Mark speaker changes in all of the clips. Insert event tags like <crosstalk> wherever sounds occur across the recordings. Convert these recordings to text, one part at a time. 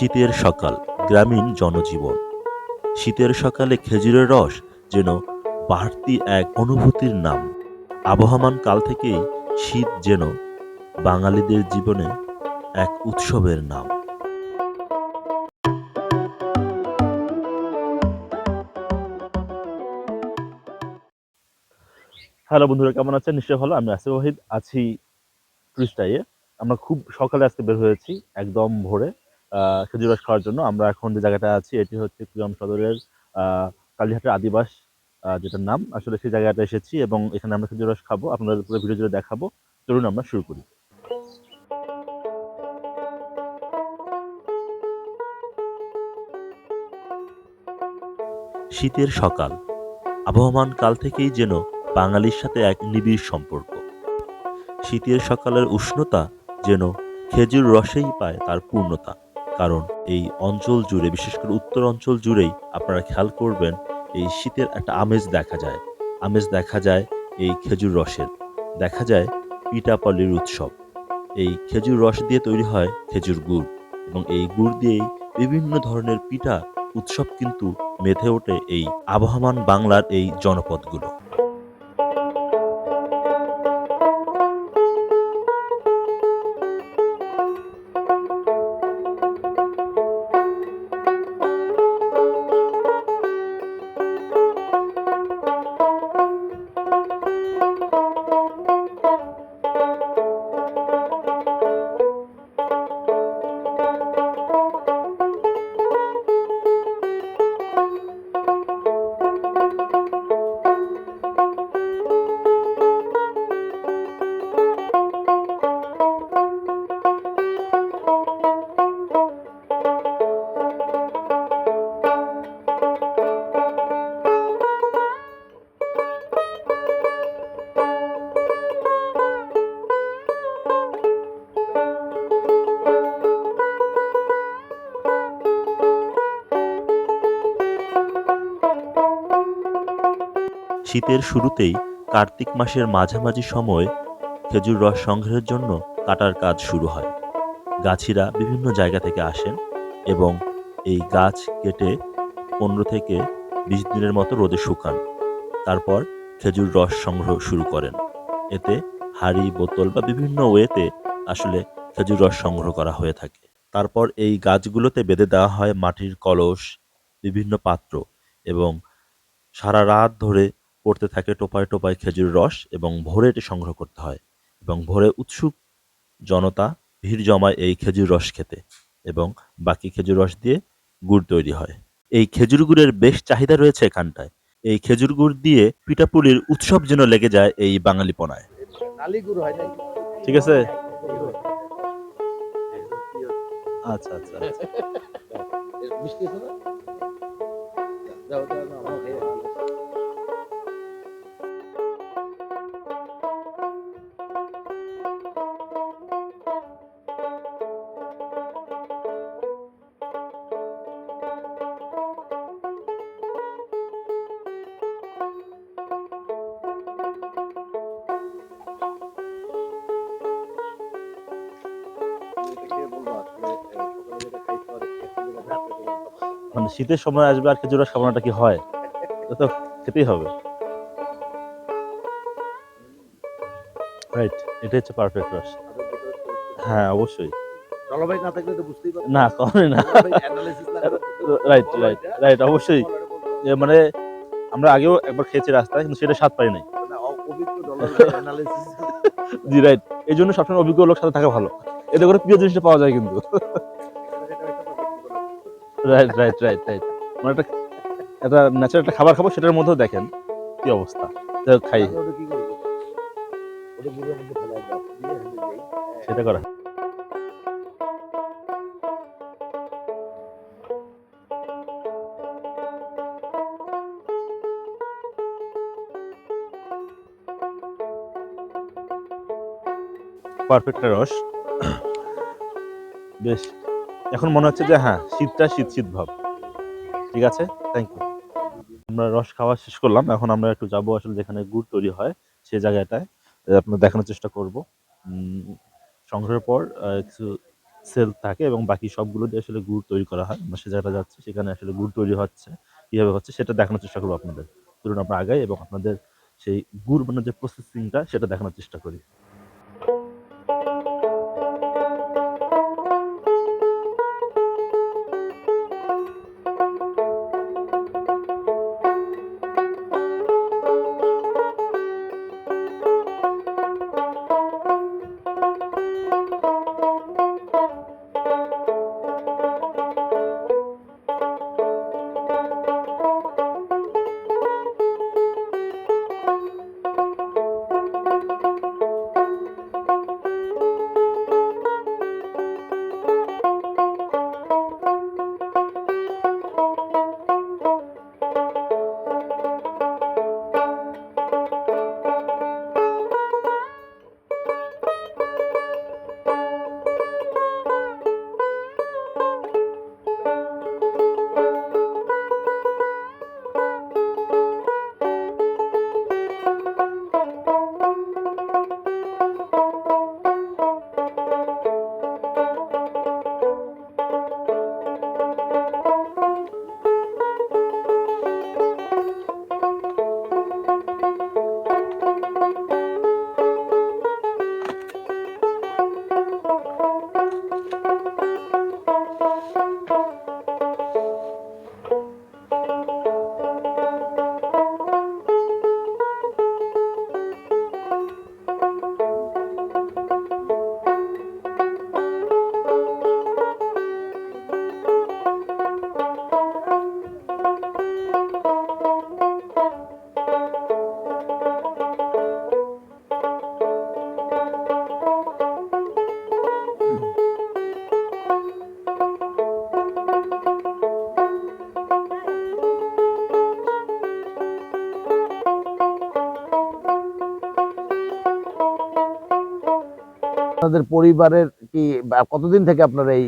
Speaker 1: শীতের সকাল, গ্রামীণ জনজীবন। শীতের সকালে খেজুরের রস যেন বাড়তি এক অনুভূতির নাম। আবহমান কাল থেকেই শীত যেন বাঙালিদের জীবনে এক উৎসবের নাম। হ্যালো বন্ধুরা, কেমন আছেন? নিশ্চয়ই ভালো। আমি আসিফ ওয়াহিদ, আছি টুরিস্টাইয়ে আমরা খুব সকালে আজকে বের হয়েছি, একদম ভোরে। খেজুর রস খাওয়ার জন্য আমরা এখন যে জায়গাটা আছি, এটি হচ্ছে কুড়িগ্রাম সদরের কালীহাটের আদিবাস যেটার নাম। আসলে সেই জায়গাটা এসেছি এবং এখানে আমরা খেজুর রস খাব। আপনাদের পুরো ভিডিও জুড়ে দেখাবো। চলুন আমরা শুরু করি। শীতের সকাল। আবহমান কাল থেকেই যেন বাঙালির সাথে এক নিবিড় সম্পর্ক। শীতের সকালের উষ্ণতা যেন খেজুর রসেই পায় তার পূর্ণতা। কারণ এই অঞ্চল জুড়ে, বিশেষ করে উত্তর অঞ্চল জুড়েই আপনারা খেয়াল করবেন, এই শীতের একটা আমেজ দেখা যায়। আমেজ দেখা যায় এই খেজুর রসের। দেখা যায় পিঠাপল্লির উৎসব। এই খেজুর রস দিয়ে তৈরি হয় খেজুর গুড় এবং এই গুড় দিয়েই বিভিন্ন ধরনের পিঠা উৎসব কিন্তু মেতে ওঠে এই আবহমান বাংলার এই জনপদগুলো। শীতের শুরুতেই কার্তিক মাসের মাঝামাঝি সময় খেজুর রস সংগ্রহের জন্য কাটার কাজ শুরু হয়। গাছিরা বিভিন্ন জায়গা থেকে আসেন এবং এই গাছ কেটে পনেরো থেকে বিশ দিনের মতো রোদে শুকান। তারপর খেজুর রস সংগ্রহ শুরু করেন। এতে হাড়ি, বোতল বা বিভিন্ন ওয়েতে আসলে খেজুর রস সংগ্রহ করা হয়ে থাকে। তারপর এই গাছগুলোতে বেঁধে দেওয়া হয় মাটির কলস, বিভিন্ন পাত্র এবং সারা রাত ধরে পড়তে থাকে টোপায় টোপায় খেজুর রস এবং ভোরে এটি সংগ্রহ করতে হয় এবং ভোরে উৎসুক জনতা ভিড় জমায় এই খেজুর রস খেতে এবং বাকি খেজুর রস দিয়ে গুড় তৈরি হয়। এই খেজুর গুড়ের বেশ চাহিদা রয়েছে এখানটায়। এই খেজুর গুড় দিয়ে পিঠাপুলির উৎসব যেন লেগে যায় এই
Speaker 2: হয় নাই
Speaker 1: ঠিক আছে? আচ্ছা আচ্ছা <laughs>
Speaker 2: মিষ্টি
Speaker 1: শীতের সময় আসবে আর খেজুর রস খাবারটা কি হয়? তো খেতেই হবে। রাইট এটা হচ্ছে পারফেক্ট রস হ্যাঁ অবশ্যই।
Speaker 2: জলবায়ু না থাকলে তো বুঝতেই পারবে
Speaker 1: না রাইট রাইট রাইট অবশ্যই। মানে আমরা আগেও একবার খেয়েছি রাস্তায় কিন্তু সেটা স্বাদ পাই নাই।
Speaker 2: না, অপবিত্র <laughs>
Speaker 1: জি রাইট এই জন্য সবসময় অভিজ্ঞ লোক সাথে থাকা ভালো। এতে করে প্রিয় জিনিসটা পাওয়া যায় কিন্তু। রাইট রাইট রাইট রাইট মানে একটা একটা ন্যাচারাল একটা খাবার খাব সেটার মধ্যেও দেখেন কি অবস্থা। যাই খাই। সেটা করা। পারফেক্ট রস। বেশ। এখন মনে হচ্ছে যে হ্যাঁ শীতটা শীত শীত ভাব। ঠিক আছে? থ্যাংক ইউ আমরা রস খাওয়া শেষ করলাম। এখন আমরা একটু যাব আসলে যেখানে গুড় তৈরি হয়, সে জায়গাটায়। আপনার দেখানোর চেষ্টা করব। সংগ্রহের পর কিছু সেল থাকে এবং বাকি সবগুলো দিয়ে আসলে গুড় তৈরি করা হয়। আমরা সে জায়গাটা যাচ্ছি, সেখানে আসলে গুড় তৈরি হচ্ছে, কীভাবে হচ্ছে সেটা দেখানোর চেষ্টা করব আপনাদের। ধরুন আমরা আগাই এবং আপনাদের সেই গুড় বানানোর যে প্রসেসিংটা সেটা দেখানোর চেষ্টা করি।
Speaker 3: আপনাদের পরিবারের কি কতদিন থেকে আপনারা এই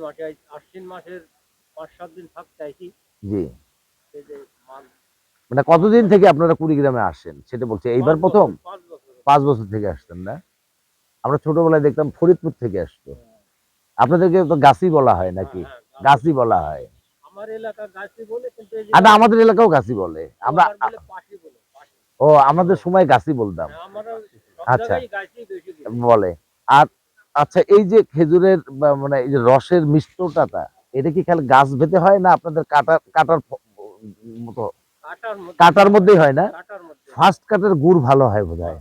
Speaker 2: মাসে এই আশ্বিন মাসের পাঁচ সাত দিন
Speaker 3: জি। মানে কতদিন থেকে আপনারা কুড়িগ্রামে আসেন সেটা বলছে এইবার প্রথম?
Speaker 2: পাঁচ বছর।
Speaker 3: থেকে আসতেন না? আমরা ছোটবেলায় দেখতাম ফরিদপুর থেকে আসতো। আপনাদেরকে তো গাছি বলা হয় নাকি?
Speaker 2: হ্যাঁ, হ্যাঁ,
Speaker 3: গাছি। বলা হয়। না, আমাদের এলাকাও গাছি বলে। আমরা ও আমাদের সময় গাছি বলতাম।
Speaker 2: হ্যাঁ,
Speaker 3: আচ্ছা।
Speaker 2: বলি।
Speaker 3: আর আচ্ছা এই যে খেজুরের মানে এই যে রসের মিষ্টতাটা এটা কি খালি গাছ ভেতে হয় না আপনাদের কাটার কাটার মতো?
Speaker 2: কাটার
Speaker 3: মধ্যেই হয় না? ফার্স্ট কাটের গুড় ভালো হয় বোধহয়।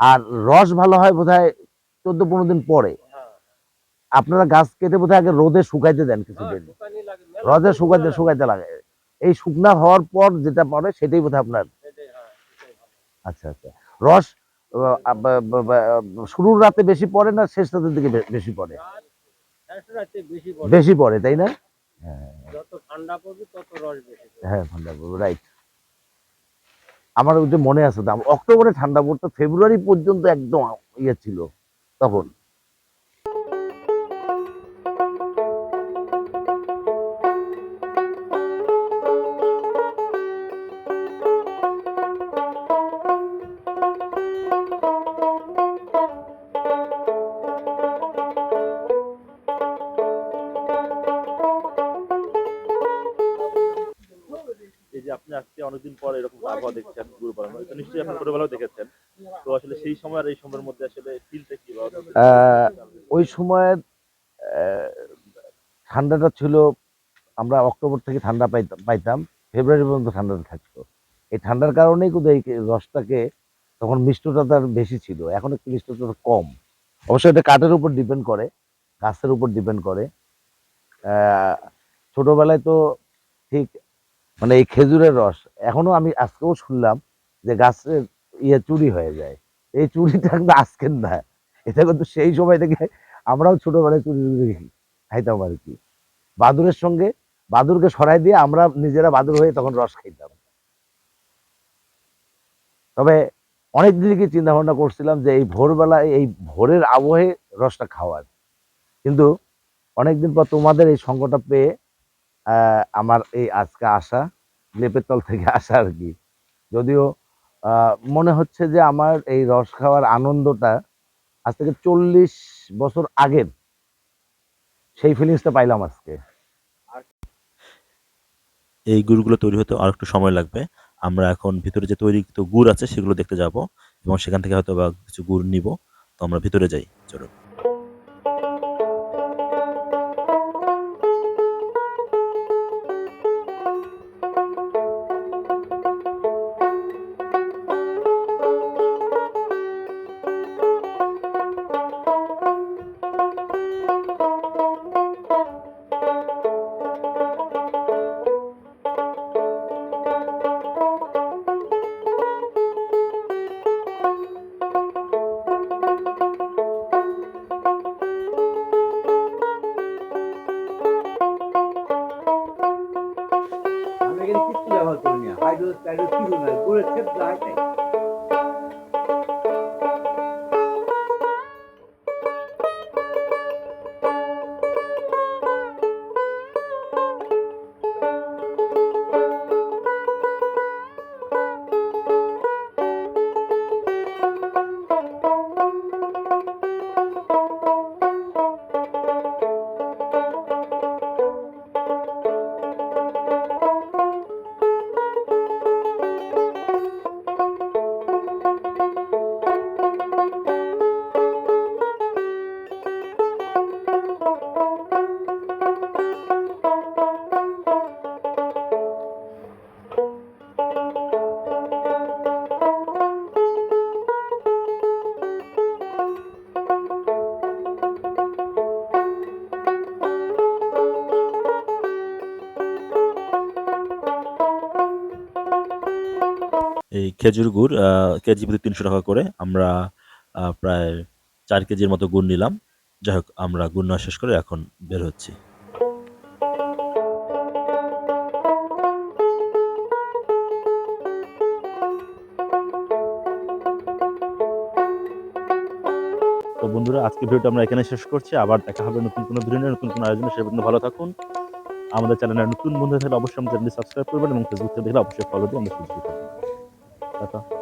Speaker 3: আর রস ভালো হয় বোধ হয় চোদ্দ পনেরো দিন পরে।
Speaker 2: হ্যাঁ।
Speaker 3: আপনারা গাছ কেটে বোধহয় আগে রোদে শুকাইতে দেন
Speaker 2: হ্যাঁ,
Speaker 3: কিছুদিন
Speaker 2: মেলা
Speaker 3: রোদে শুকাইতে শুকাইতে লাগে। এই শুকনা হওয়ার পর যেটা পরে সেটাই বোধহয় আপনার।
Speaker 2: হ্যাঁ।
Speaker 3: আচ্ছা আচ্ছা। রস শুরুর রাতে বেশি পড়ে না শেষ রাতের দিকে বেশি পড়ে?
Speaker 2: বেশি পড়ে।
Speaker 3: তাই না? হ্যাঁ।
Speaker 2: ঠান্ডা পড়বে
Speaker 3: রাইট আমার ওই যে মনে আছে অক্টোবরে ঠান্ডা পড়তো ফেব্রুয়ারি পর্যন্ত একদম ইয়ে ছিল তখন।
Speaker 1: অনেকদিন পর এরকম আবহাওয়া দেখছেন গুড় বানানো এটা নিশ্চয়ই আপনি ছোটবেলাও দেখেছেন। তো আসলে সেই সময় আর এই সময়ের মধ্যে আসলে ফিলটা কি
Speaker 3: ওই সময়ের ঠান্ডাটা ছিল আমরা অক্টোবর থেকে ঠান্ডা পাইতাম পাইতাম ফেব্রুয়ারি পর্যন্ত ঠান্ডাটা থাকতো। এই ঠান্ডার কারণেই কিন্তু এই রসটাকে তখন মিষ্টতা তার বেশি ছিল। এখন একটু মিষ্টতা কম। অবশ্যই এটা কাঠের উপর ডিপেন্ড করে গাছের উপর ডিপেন্ড করে। আহ, ছোটবেলায় তো ঠিক মানে এই খেজুরের রস। এখনও আমি আজকেও শুনলাম যে গাছের ইয়ে চুরি হয়ে যায়। এই চুরিটা কিন্তু আজকের না। এটা কিন্তু সেই সময় থেকে আমরাও ছোটবেলায় চুরি চুরি খাইতাম আর কি। বাদুরের সঙ্গে বাদুরকে সরাই দিয়ে আমরা নিজেরা বাদুর হয়ে তখন রস খাইতাম। তবে অনেক দিন কি চিন্তা ভাবনা করছিলাম যে এই ভোরবেলায় এই ভোরের আবহে রসটা খাওয়ার। কিন্তু অনেকদিন পর তোমাদের এই সঙ্গটা পেয়ে আমার এই আজকে আসা লেপের তল থেকে আসা আর কি। যদিও মনে হচ্ছে যে আমার এই রস খাওয়ার আনন্দটা আজ থেকে চল্লিশ বছর আগের। সেই ফিলিংসটা পাইলাম আজকে।
Speaker 1: এই গুড়গুলো তৈরি হতে আর একটু সময় লাগবে। আমরা এখন ভিতরে যে তৈরি গুড় আছে সেগুলো দেখতে যাব এবং সেখান থেকে হয়তো বা কিছু গুড় নিব। তো আমরা ভিতরে যাই চলো
Speaker 2: গুড়ের ক্ষেত
Speaker 1: এই খেজুর গুড় কেজি প্রতি তিনশো টাকা করে আমরা প্রায় চার কেজির মতো গুড় নিলাম। যাই হোক, আমরা গুড় নেওয়া শেষ করে এখন বের হচ্ছি। তো বন্ধুরা আজকে ভিডিওটা আমরা এখানে শেষ করছি। আবার দেখা হবে নতুন কোনো ভিডিও নতুন কোনো আয়োজনে। সে পর্যন্ত ভালো থাকুন। আমাদের চ্যানেলের নতুন বন্ধু থাকলে অবশ্যই আমাদের চ্যানেলটি সাবস্ক্রাইব করবেন এবং ফেসবুক থেকে দেখলে অবশ্যই ফলো দিয়ে আমাদের ফেসবুক টাটা